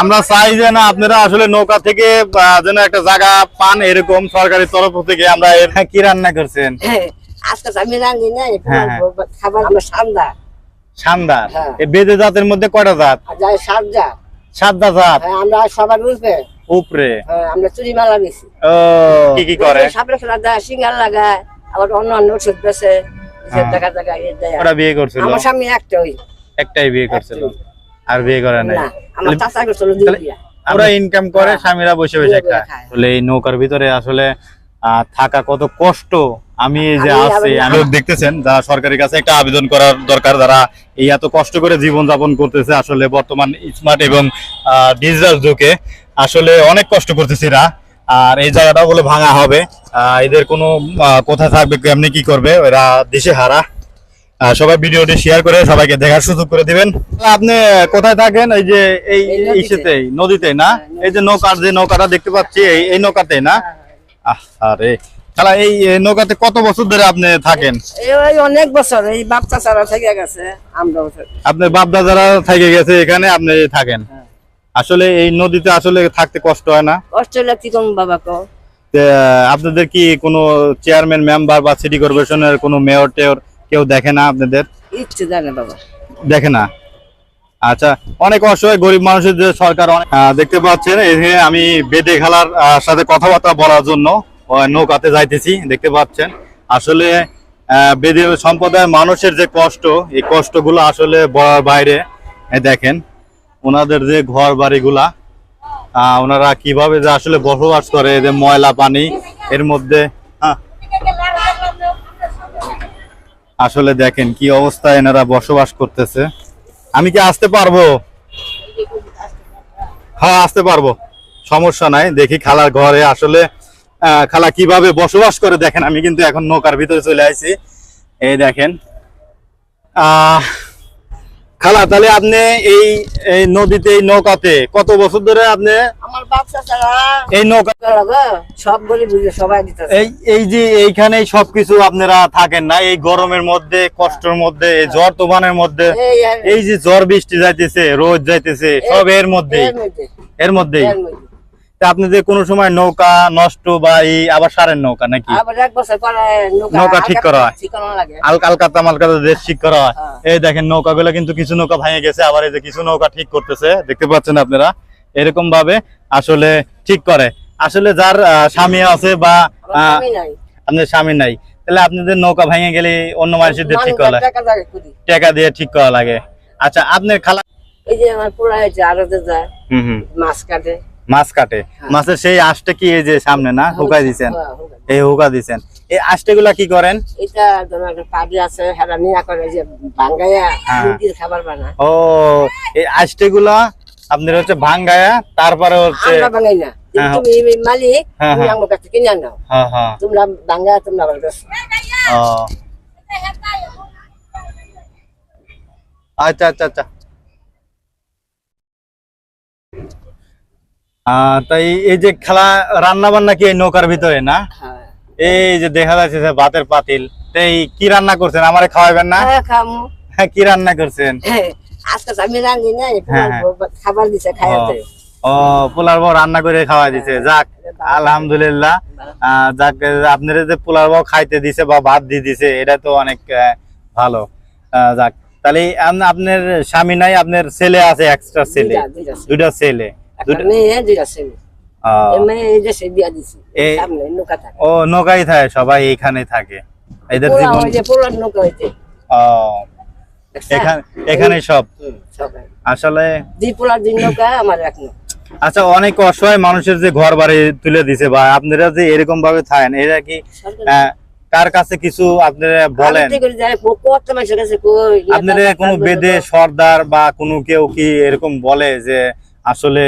আমরা চাই যে না আপনারা আসলে নৌকা থেকে যেন একটা জায়গা পান এরকম সরকারি তরফ থেকে আমরা কি রান্না করছেন? হ্যাঁ, আজকে আমি না হ্যাঁ, হ্যাঁ। খাবার আমরা সান্দা। শানদার হ্যাঁ। বেদে জাতের মধ্যে কয়টা জাত? আর যাই সাতটা জাত? হ্যাঁ, আমরা সবার উপরে। হ্যাঁ, আমরা চুরি মালা বেশি। ও কি কি করে? সাপড়ে খেলা দেয় সিঙ্গার লাগায় আবার অন্য অন্য ওষুধ বেছে হ্যাঁ। ওরা বিয়ে করছিল? আমার স্বামী একটা ওই একটাই বিয়ে করছিল। আর বিয়ে করে নাই। না আমার চাচা করছিল দুই তাহলে- বিয়া। ইনকাম করে হ্যাঁ। স্বামীরা বসে বসে খায়। আসলে এই নৌকার ভিতরে আসলে থাকা কত কষ্ট? আমি এই যে আছি আমি দেখতেছেন যারা সরকারের কাছে একটা আবেদন করার দরকার যারা এই এত কষ্ট করে জীবন যাপন করতেছে আসলে বর্তমান স্মার্ট এবং ডিজিটাল যুগে আসলে অনেক কষ্ট করতেছে এরা। আর এই জায়গাটা বলে ভাঙা হবে। আহ, এদের কোনো আহ, কোথায় থাকবে কেমনি কি করবে এরা দেশে হারা সবাই ভিডিওটি শেয়ার করে সবাইকে দেখার সুযোগ করে দিবেন। আপনি কোথায় থাকেন? এই যে এই এই নদীতে। না? এই যে নৌকার যে নৌকাটা দেখতে পাচ্ছি এই এই নৌকাতে না? আরে তাহলে এই নৌকাতে কত বছর ধরে আপনি থাকেন? অনেক বছর এই বাপ চাচারা থেকে গেছে আমরা আপনার বাপ দাদারা থেকে গেছে এখানে আপনি থাকেন? হ্যাঁ। আসলে এই নদীতে আসলে থাকতে কষ্ট হয় না? অস্ট্রেলিয়া কি করব বাবা কো আপনাদের কি কোনো চেয়ারম্যান মেম্বার বা সিটি কর্পোরেশনের কোনো মেয়র টেয়র কেউ দেখে না আপনাদের? ইচ্ছে জানে বাবা। দেখে না? আচ্ছা অনেক অসহায় গরিব মানুষের যে সরকার অনেক- দেখতে পাচ্ছেন এখানে আমি বেদে খেলার সাথে কথাবার্তা বলার জন্য নৌকাতে যাইতেছি দেখতে পাচ্ছেন। আসলে বেদে সম্প্রদায়ের মানুষের যে কষ্ট এই কষ্টগুলো আসলে বলার বাইরে দেখেন ওনাদের যে ঘর বাড়িগুলা ওনারা কীভাবে যে আসলে বসবাস করে এই যে ময়লা পানি এর মধ্যে হ্যাঁ আসলে দেখেন কি অবস্থা এনারা বসবাস করতেছে। আমি কি আসতে পারব? হ্যাঁ আসতে পারব। সমস্যা নাই, দেখি খালার ঘরে আসলে খালা কীভাবে বসবাস করে দেখেন, আমি কিন্তু এখন নৌকার ভিতরে চলে আসি এই দেখেন, আহ খালা তাহলে আপনি এই এই নদীতে এই নৌকাতে কত বছর ধরে আপনি আমার এই নৌকা সব বলি বুঝে সবাই এই এই যে এইখানে সবকিছু আপনারা থাকেন না এই গরমের মধ্যে কষ্টের মধ্যে এই ঝড় তুফানের মধ্যে এই যে ঝড় বৃষ্টি যাইতেছে রোদ যাইতেছে সব এর মধ্যে, এর মধ্যেই। তা আপনাদের কোনো সময় নৌকা নষ্ট বা এই আবার সারের নৌকা নাকি? পরে নৌকা ঠিক করা হয়। ঠিক করা আল কালকাতা মালকাতা দেশ ঠিক করা হয়। হ্যাঁ। এই দেখেন নৌকা গুলো কিন্তু কিছু নৌকা ভেঙে গেছে আবার এই যে কিছু নৌকা ঠিক করতেছে দেখতে পাচ্ছেন আপনারা? এরকম ভাবে আসলে ঠিক করে। আসলে যার স্বামী আছে বা আপনার স্বামী নাই। তাহলে আপনাদের নৌকা ভেঙে গেলে অন্য মানুষের দিয়ে ঠিক করা টাকা দিয়ে ঠিক করা লাগে। আচ্ছা আপনার খালা এই যে আমার আরও যায় মাছ কাটে। মাছ কাটে। মাছের সেই আঁশটা কি এই যে সামনে না? হুকাই দিছেন। হ্যাঁ, এই হুকা দিছেন। এই আঁশটা গুলা কি করেন? এটা তোমার আছে হেরা নিয়া করে যে ভাঙ্গাইয়া হ্যাঁ। মুরগির খাবার বানায়। ও এই আঁশটা গুলা আপনার হচ্ছে ভাঙ্গায়া তারপরে হচ্ছে আমরা ভাঙাই না। হ্যাঁ। তুমি মালিক হ্যাঁ, তুমি হ্যাঁ। আমার কাছে কিনে হ্যাঁ হ্যাঁ। তোমরা তোমরা। ও। আচ্ছা আচ্ছা আচ্ছা। তাই এই যে খেলা রান্না বান্না কি নৌকার ভিতরে না? হ্যাঁ। এই যে দেখা যাচ্ছে যে ভাতের পাতিল। তাই কি রান্না করছেন? আমারে খাওয়াবেন না? হ্যাঁ, হ্যাঁ কি রান্না করছেন? খাবার দিছে খাইতে ও পোলার বউ রান্না করে খাওয়া দিছে। যাক আলহামদুলিল্লাহ। যাক আপনারা যে পোলার বউ খাইতে দিছে বা ভাত দিয়ে দিছে এটা তো অনেক ভালো। যাক তাহলে আপনার স্বামী নাই আপনার ছেলে আছে এক্সট্রা ছেলে। দুইটা ছেলে। ও নৌকাই থাকে সবাই এইখানে থাকে। এদের জীবন এখানে সব। আসলে আচ্ছা অনেক অসহায় মানুষের যে ঘর বাড়ি তুলে দিছে বা আপনারা যে এরকম ভাবে থাকেন এরা কি কার কাছে কিছু আপনারা বলেন? আপনারা কোনো বেদে সর্দার বা কোনো কেউ কি এরকম বলে যে আসলে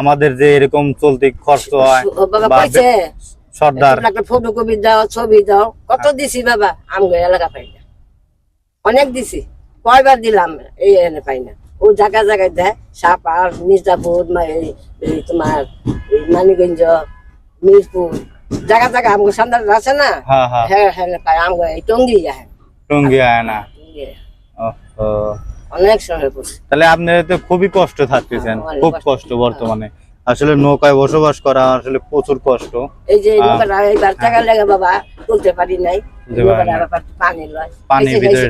আমাদের যে এরকম চলতে খরচ হয় সর্দার। ফটোকপি দাও ছবি দাও কত দিছি বাবা? আমগো এলাকা পাই না। অনেক দিছি। কয়বার দিলাম এই এনে পাই না। ও জায়গা জায়গায় দেয় সাপার মির্জাপুর তোমার মানিগঞ্জ মিরপুর জায়গা জায়গা আমগো সান্দার আছে না? হ্যাঁ হ্যাঁ। হ্যাঁ হ্যাঁ পাই আমগো এই টঙ্গি যায় টঙ্গি আয় না। অনেক তাহলে আপনারা তো খুবই কষ্ট থাকতেছেন হ্যাঁ, খুব কষ্ট। বর্তমানে। আসলে নৌকায় বসবাস করা আসলে প্রচুর কষ্ট। এই যে লেগে বাবা তুলতে পারি নাই। আবার পানি পানির ভিতরে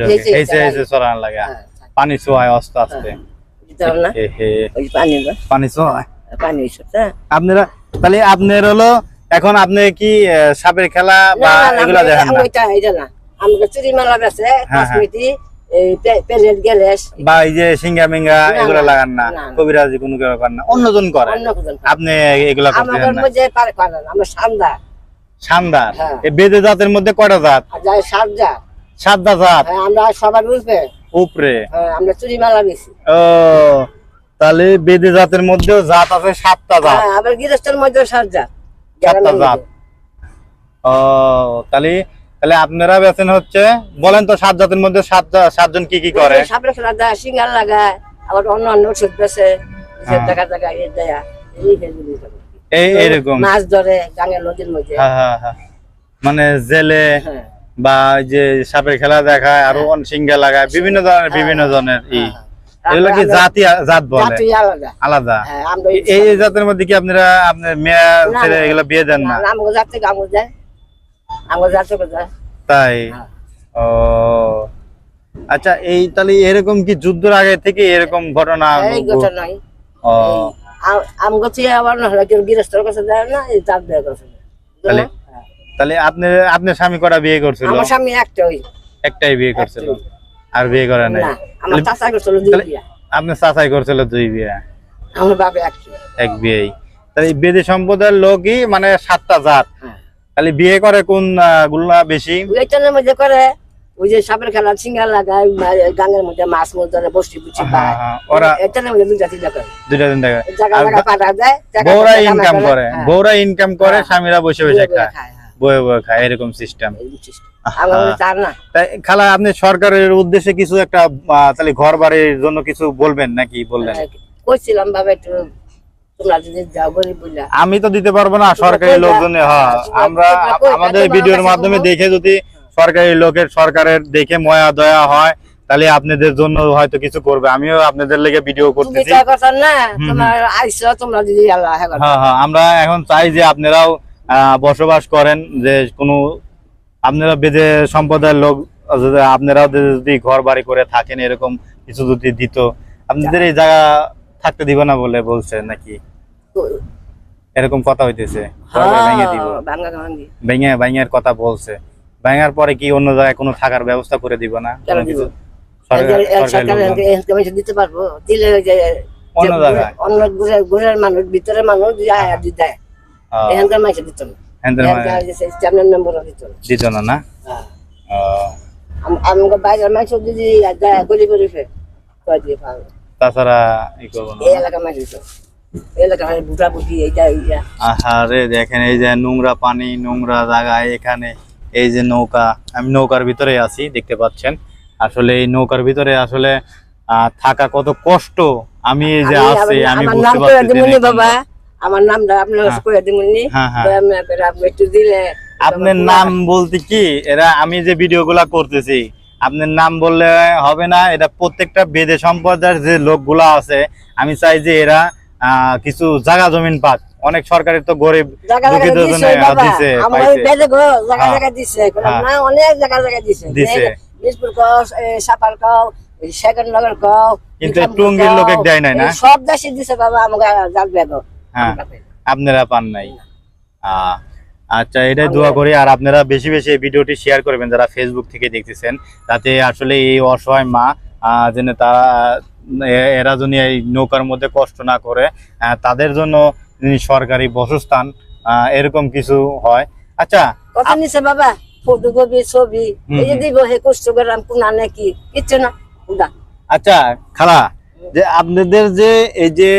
চড়ান লাগে। হ্যাঁ, পানি ছোঁয়ায় আস্তে। আস্তে পানি লয়। ছোঁয়ায়। পানি আপনারা তাহলে আপনার হলো এখন আপনি কি সাপের খেলা বা এগুলা দেখেন না? চুরি মালা হ্যাঁ। কসমেটি এই প্যালেট বা এই যে সিঙ্গা মিঙ্গা না, এগুলা লাগান না। কবিরাজি কোনো কেউ করেন না অন্যজন করে। আপনি এগুলা আমাদের মধ্যে পারে পারে আমরা সান্দা। শানদার হ্যাঁ। বেদে জাতের মধ্যে কয়টা জাত? জাত? হ্যাঁ, আমরা সবার উঠবে উপরে? হ্যাঁ, আমরা চুরি মালা বেশি ও তাহলে বেদে জাতের মধ্যেও জাত আছে সাতটা জাত। আবার গৃহস্থের মধ্যে সারজা সাতটা জাত। ও তাহলে তাহলে আপনারা বেছেন হচ্ছে বলেন তো সাত জাতের মধ্যে সাত সাতজন কি কি করে? সাপড়ে খেলা দেয় সিঙ্গার লাগায় আবার অন্য অন্য ওষুধ বেছে হ্যাঁ। জায়গা জায়গা দেয়া এই ফেসবুক করে। এই এরকম মাছ ধরে গাঙ্গের নদীর মধ্যে। হ্যাঁ হ্যাঁ মানে জেলে বা যে সাপের খেলা দেখায় আরও অন- সিঙ্গা লাগায় বিভিন্ন ধরনের বিভিন্ন ধরনের ই। এগুলো কি জাতি জাত বলে? আলাদা। এই জাতের মধ্যে কি আপনারা আপনার মেয়ে ছেলে এগুলো বিয়ে দেন না যাতে তাই? হ্যাঁ। ও। আচ্ছা এই তাহলে এরকম কি যুদ্ধের আগে থেকে এরকম ঘটনা এই ঘটনাই ও। আমগো তুই আবার না হলে গৃহস্থর কাছে যায় না এই তার দেয় কাছে তাহলে। তাহলে আপনি আপনার স্বামী করা বিয়ে করছিল? আমার স্বামী একটা একটাই বিয়ে করছিল? আর বিয়ে করে নাই? না আমার চাচা করছিল দুই তাহলে- বিয়া। চাচাই করছিল দুই বিয়ে? আমার বাবা একটা এক বিয়েই। তাহলে এই বেদে সম্প্রদায়ের লোকই মানে সাতটা জাত। তাহলে বিয়ে করে কোনগুলা বেশি? ওইটার মধ্যে করে ওই যে সাপের খেলা সিঙ্গার লাগায় গাঙ্গের মধ্যে মাছ মাছ ধরে বসি বুঝি হ্যাঁ, হ্যাঁ, ওরা- এটার মধ্যে জাতি করে। দুইটা জায়গা টাকা বউরা ইনকাম করে। হ্যাঁ। বউরা ইনকাম করে হ্যাঁ। স্বামীরা বসে বসে খায়। হ্যাঁ। বয়ে বয়ে খায় এরকম সিস্টেম খালা আপনি সরকারের উদ্দেশ্যে কিছু একটা তাহলে ঘর বাড়ির জন্য কিছু বলবেন নাকি বললেন? কইছিলাম বাবা একটু আমি তো দিতে পারব না সরকারি লোকজনে হ্যাঁ আমরা আমাদের ভিডিওর মাধ্যমে দেখে যদি সরকারি লোকের সরকারের দেখে ময়া দয়া হয় তাহলে আপনাদের জন্য হয়তো কিছু করবে। আমিও আপনাদের লেগে ভিডিও তুমি করতেছি। তো কথা না তোমার আইসো তোমরা যদি আল্লাহ হ্যাঁ হ্যাঁ আমরা এখন চাই যে আপনারাও আহ, বসবাস করেন যে কোনো আপনারা বেদে সম্প্রদায়ের লোক আপনারাও যদি ঘর বাড়ি করে থাকেন এরকম কিছু যদি দিত আপনাদের এই জায়গা থাকতে দিব না বলে বলছে নাকি? এরকম কথা হইতেছে। ভেঙে হ্যাঁ, ভেঙে ভেঙের কথা বলছে। ভেঙার পরে কি অন্য জায়গায় কোনো থাকার ব্যবস্থা করে দিব না। দিতে পারব। দিলে অন্য জায়গায়? অন্য ঘুরের মানুষ মানুষ দেয়। এখানকার মানুষ দিত না। দিত না। না আমাকে বাইরের মানুষ যদি তাছাড়া ই করব না। এলাকার মানুষ আহারে দেখেন এই যে নোংরা পানি নোংরা জায়গায় এখানে এই যে নৌকা আমি নৌকার ভিতরে আছি দেখতে পাচ্ছেন। আসলে এই নৌকার ভিতরে আসলে থাকা কত কষ্ট। আমি এই যে আছি আমি বুঝতে পারছি বাবা। আমার নামটা আপনার। করে দিমুনি। হ্যাঁ, হ্যাঁ। একটু দিলে আপনার নাম বলতে কি? এরা আমি যে ভিডিওগুলা করতেছি আপনার নাম বললে হবে না। এটা প্রত্যেকটা বেদে সম্প্রদায়ের যে লোকগুলা আছে আমি চাই যে এরা কিছু জায়গা জমিন পাক অনেক সরকারের তো গরিব আপনারা পান নাই। আহ, আচ্ছা এটাই দোয়া করি আর আপনারা বেশি বেশি এই ভিডিওটি শেয়ার করবেন যারা ফেসবুক থেকে দেখতেছেন তাতে আসলে এই অসহায় মা আহ, যেন তারা এরা যেন এই নৌকার মধ্যে কষ্ট না করে তাদের জন্য সরকারি বাসস্থান এরকম কিছু হয়। আচ্ছা কত নিছে বাবা ফটোকপি ছবি এই যে দিব হে কষ্ট করলাম কোনা নাকি কিচ্ছু না আচ্ছা খালা যে আপনাদের যে এই যে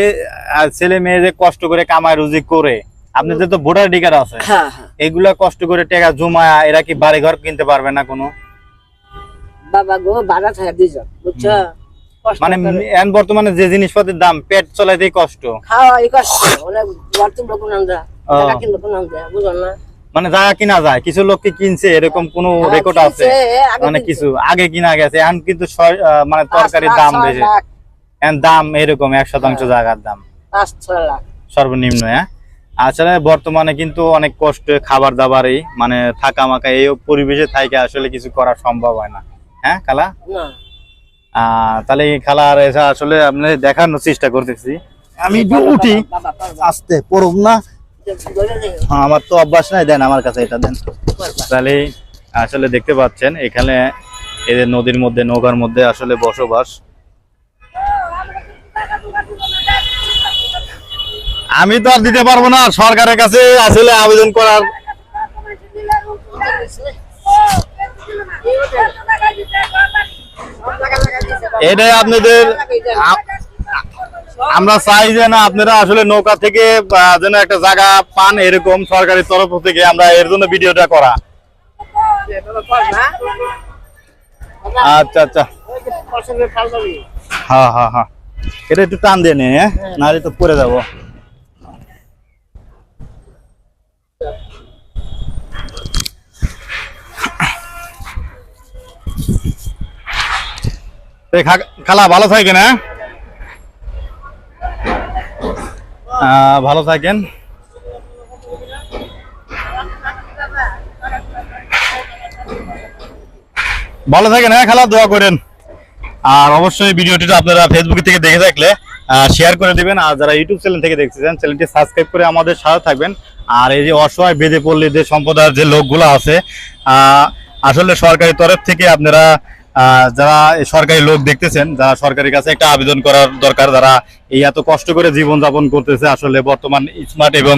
ছেলে মেয়ে যে কষ্ট করে কামায় রুজি করে আপনাদের তো ভোটার ডিকার আছে। হ্যাঁ হ্যাঁ। এগুলা কষ্ট করে টাকা জমায় এরা কি বাড়ি ঘর কিনতে পারবে না কোনো? বাবা গো বাড়া থাকে দুইজন বুঝছ? মানে। এখন বর্তমানে যে জিনিসপাতির দাম পেট চলাইতেই কষ্ট। খাওয়া এই কষ্ট অনেক আমরা। ও। টাকা কিনবো কোন আমরা বুঝো না। মানে জায়গা কিনা যায় কিছু লোক কি কিনছে এরকম কোনো হ্যাঁ, রেকর্ড আছে? মানে কিছু আগে কিনা গেছে এখন কিন্তু মানে তরকারির দাম বেশি। এখন দাম এরকম এক শতাংশ হ্যাঁ। জায়গার দাম। সর্বনিম্ন হ্যাঁ? আসলে বর্তমানে কিন্তু অনেক কষ্ট খাবার দাবারই মানে থাকা মাকা এই পরিবেশে থাইকে আসলে কিছু করা সম্ভব হয় না। হ্যাঁ কালা তাহলে এই খালার এসে আসলে আপনি দেখানোর চেষ্টা করতেছি আমি একটু উঠি করবা। পড়ব না হ্যাঁ, আমার তো অভ্যাস নাই দেন আমার কাছে এটা দেন তাহলে আসলে দেখতে পাচ্ছেন এখানে এদের নদীর মধ্যে নৌকার মধ্যে আসলে বসবাস আমি তো আর দিতে পারব না সরকারের কাছে আসলে আবেদন করার এটাই আপনাদের আমরা চাই যে না আপনারা আসলে নৌকা থেকে যেন একটা জায়গা পান এরকম সরকারি তরফ থেকে আমরা এর জন্য ভিডিওটা করা। আচ্ছা আচ্ছা। হ্যাঁ হ্যাঁ হ্যাঁ। এটা একটু টান দিয়ে নে হ্যাঁ। নাহলে তো পরে যাব। খালা, ভালো থাকেন হ্যাঁ? ভালো থাকেন। ভালো থাকেন হ্যাঁ খালা, দোয়া করেন। আর অবশ্যই ভিডিওটি আপনারা ফেসবুক থেকে দেখে থাকলে শেয়ার করে দিবেন। আর যারা ইউটিউব চ্যানেল থেকে দেখতেছেন চ্যানেলটি সাবস্ক্রাইব করে আমাদের সাথে থাকবেন। আর এই যে অসহায় বেঁধে পড়লে যে সম্প্রদায়ের যে লোকগুলো আছে আসলে সরকারি তরফ থেকে আপনারা যারা সরকারি লোক দেখতেছেন, যারা সরকারের কাছে একটা আবেদন করার দরকার, যারা এই এত কষ্ট করে জীবন যাপন করতেছে, আসলে বর্তমান স্মার্ট এবং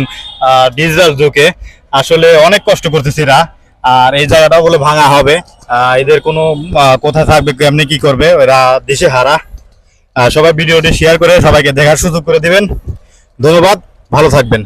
ডিজিটাল যুগে, আসলে অনেক কষ্ট করতেছে এরা। আর এই জায়গাটা বলে ভাঙা হবে। এদের কোনো কোথায় থাকবে কেমনি কি করবে, এরা দেশে হারা। সবাই ভিডিওটি শেয়ার করে সবাইকে দেখার সুযোগ করে দিবেন। ধন্যবাদ, ভালো থাকবেন।